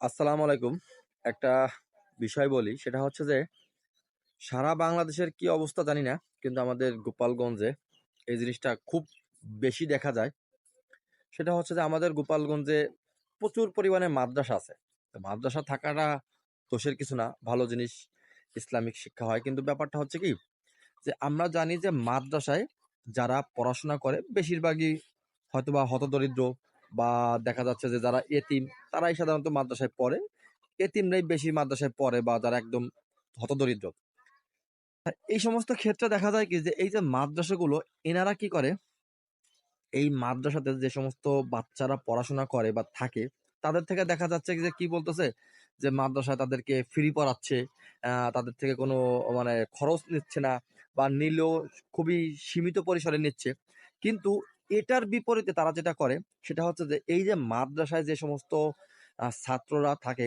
আসসালামু আলাইকুম। একটা বিষয় বলি, সেটা হচ্ছে যে, সারা বাংলাদেশের কি অবস্থা জানি না, কিন্তু আমাদের গোপালগঞ্জে এই জিনিসটা খুব বেশি দেখা যায়। সেটা হচ্ছে যে, আমাদের গোপালগঞ্জে প্রচুর পরিমাণে মাদ্রাসা আছে। তো মাদ্রাসা থাকাটা দোষের কিছু না, ভালো জিনিস, ইসলামিক শিক্ষা হয়। কিন্তু ব্যাপারটা হচ্ছে কি, যে আমরা জানি যে, মাদ্রাসায় যারা পড়াশোনা করে, বেশিরভাগই হয়তোবা হতদরিদ্র বা দেখা যাচ্ছে যে যারা এতিম, তারাই সাধারণত মাদ্রাসায় পড়ে। এতিমরাই বেশি মাদ্রাসায় পড়ে বা যারা একদম হতদরিদ্র। এই সমস্ত ক্ষেত্রে দেখা যায় কি যে এই যে মাদ্রাসাগুলো, এনারা কি করে? এই মাদ্রাসাতে যে সমস্ত বাচ্চারা পড়াশোনা করে বা থাকে, তাদের থেকে দেখা যাচ্ছে যে কি বলতেছে? যে মাদ্রাসায় তাদেরকে ফ্রি পড়াচ্ছে তাদের থেকে কোনো মানে খরচ নিচ্ছে না বা নিলেও খুবই সীমিত পরিসরে নিচ্ছে। কিন্তু এটার বিপরীতে তারা যেটা করে, সেটা হচ্ছে যে এই যে মাদ্রাসায় যে সমস্ত ছাত্ররা থাকে,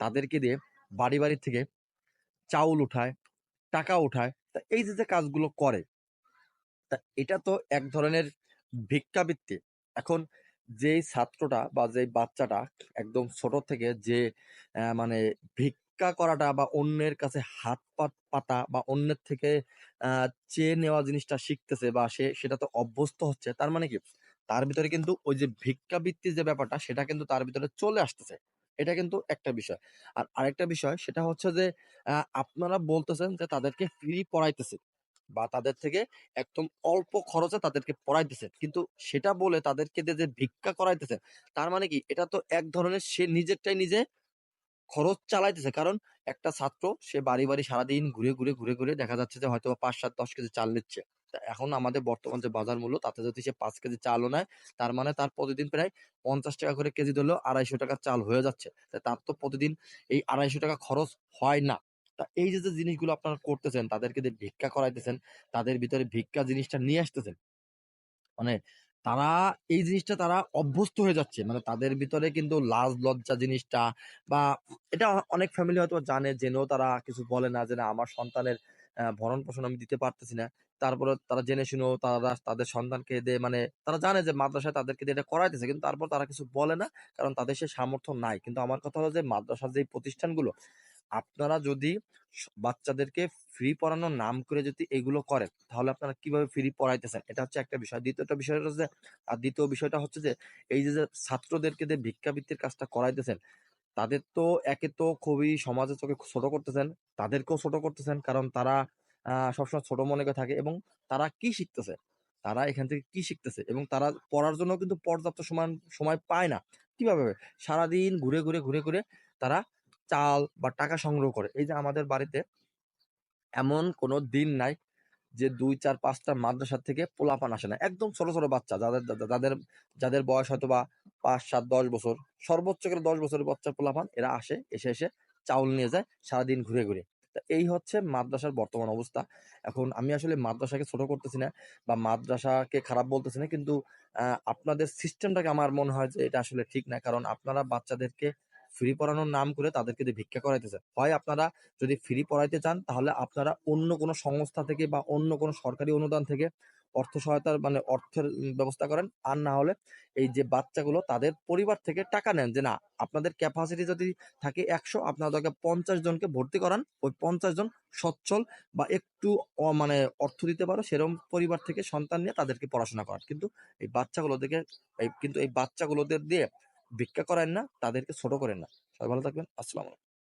তাদেরকে দিয়ে বাড়ি বাড়ি থেকে চাউল উঠায়, টাকা উঠায়, তা এই যে যে কাজগুলো করে, তা এটা তো এক ধরনের ভিক্ষাবৃত্তি। এখন যেই ছাত্রটা বা যেই বাচ্চাটা একদম ছোট থেকে যে মানে মানে ভিক্ষা করাটা বা অন্যের কাছে হাত পাত পাতা বা অন্যের থেকে চেয়ে নেওয়া জিনিসটা শিখতেছে বা সে, সেটা তো অভ্যস্ত হচ্ছে, তার মানে কি? তার ভিতরে কিন্তু ওই যে ভিক্ষাবৃত্তির যে ব্যাপারটা, সেটা কিন্তু তার ভিতরে চলে আসতেছে। এটা কিন্তু একটা বিষয়। আর আরেকটা বিষয়, সেটা হচ্ছে যে আপনারা বলতেছেন যে তাদেরকে ফ্রি পড়াইতেছে বা তাদের থেকে একদম অল্প খরচে তাদেরকে পড়াইতেছে। কিন্তু সেটা বলে তাদেরকে যে ভিক্ষা করাইতেছে, তার মানে কি? এটা তো এক ধরনের সে নিজেরটাই নিজে খরচ চালাইতেছে। কারণ একটা ছাত্র, সে বাড়ি বাড়ি সারাদিন ঘুরে ঘুরে ঘুরে ঘুরে দেখা যাচ্ছে যে হয়তো পাঁচ সাত দশ কেজি চাল নিচ্ছে। এখন আমাদের বর্তমান যে বাজার মূল্য, তাতে যদি সে পাঁচ কেজি চালও নেয়, তার মানে তার প্রতিদিন প্রায় পঞ্চাশ টাকা করে কেজি ধরলেও আড়াইশো টাকা চাল হয়ে যাচ্ছে। তার তো প্রতিদিন এই আড়াইশো টাকা খরচ হয় না। তা এই যে যে জিনিসগুলো আপনারা করতেছেন, তাদেরকে দিয়ে ভিক্ষা করাইতেছেন, তাদের ভিতরে ভিক্ষা জিনিসটা নিয়ে আসতেছেন মানে তারা এই জিনিসটা তারা অভ্যস্ত হয়ে যাচ্ছে। মানে তাদের ভিতরে কিন্তু লাজ লজ্জা জিনিসটা বা এটা অনেক ফ্যামিলি হয়তো জানে, জেনেও তারা কিছু বলে না যে না, আমার সন্তানের ভরণ পোষণ আমি দিতে পারতেছি না। তারপরে তারা জেনে শুনেও তারা তাদের সন্তানকে দিয়ে মানে তারা জানে যে মাদ্রাসায় তাদেরকে দিয়ে এটা করাইতেছে কিন্তু তারপর তারা কিছু বলে না কারণ তাদের সে সামর্থ্য নাই। কিন্তু আমার কথা হলো যে মাদ্রাসার যে প্রতিষ্ঠানগুলো আপনারা যদি বাচ্চাদেরকে ফ্রি পড়ানোর নাম করে যদি এগুলো করেন, তাহলে আপনারা কীভাবে ফ্রি পড়াইতেছেন? এটা হচ্ছে একটা বিষয়। দ্বিতীয়টা বিষয় হচ্ছে আর দ্বিতীয় বিষয়টা হচ্ছে যে, এই যে ছাত্রদেরকে যে ভিক্ষাবৃত্তির কাজটা করাইতেছেন, তাদের তো একে তো খুবই সমাজের চোখে ছোট করতেছেন, তাদেরকেও ছোট করতেছেন, কারণ তারা সবসময় ছোট মনে করে থাকে এবং তারা কি শিখতেছে? তারা এখান থেকে কি শিখতেছে? এবং তারা পড়ার জন্য কিন্তু পর্যাপ্ত সমান, সময় পায় না। কীভাবে? সারাদিন ঘুরে ঘুরে ঘুরে ঘুরে তারা চাল বা টাকা সংগ্রহ করে। এই যে আমাদের বাড়িতে এমন কোনো দিন নাই যে দুই, চার, পাঁচটা মাদ্রাসা থেকে পোলাপান আসে না। একদম ছোট ছোট বাচ্চা যাদের যাদের যাদের বয়স হয়তো বা পাঁচ, সাত, দশ বছর, সর্বোচ্চ করে দশ বছরের বাচ্চা পোলাপান, এরা আসে, এসে এসে চাউল নিয়ে যায় সারাদিন ঘুরে ঘুরে। তা এই হচ্ছে মাদ্রাসার বর্তমান অবস্থা। এখন আমি আসলে মাদ্রাসাকে ছোট করতেছি না বা মাদ্রাসাকে খারাপ বলতেছি না, কিন্তু আপনাদের সিস্টেমটাকে আমার মনে হয় যে এটা আসলে ঠিক না। কারণ আপনারা বাচ্চাদেরকে ফ্রি পড়ানোর নাম করে তাদেরকে দিয়ে ভিক্ষা করাইতেছেন হয় আপনারা যদি ফ্রি পড়াইতে চান, তাহলে আপনারা অন্য কোনো সংস্থা থেকে বা অন্য কোনো সরকারি অনুদান থেকে অর্থ সহায়তার মানে অর্থের ব্যবস্থা করেন। আর না হলে এই যে বাচ্চাগুলো, তাদের পরিবার থেকে টাকা নেন যে না, আপনাদের ক্যাপাসিটি যদি থাকে একশো, আপনারা তাকে পঞ্চাশ জনকে ভর্তি করান। ওই পঞ্চাশ জন সচ্ছল বা একটু মানে অর্থ দিতে পারো সেরকম পরিবার থেকে সন্তান নিয়ে তাদেরকে পড়াশোনা করান। কিন্তু এই বাচ্চাগুলো থেকে কিন্তু এই বাচ্চাগুলোদের দিয়ে ভিক্ষা করেন না তাদেরকে ছোট করেন না। সবাই ভালো থাকবেন। আসসালাম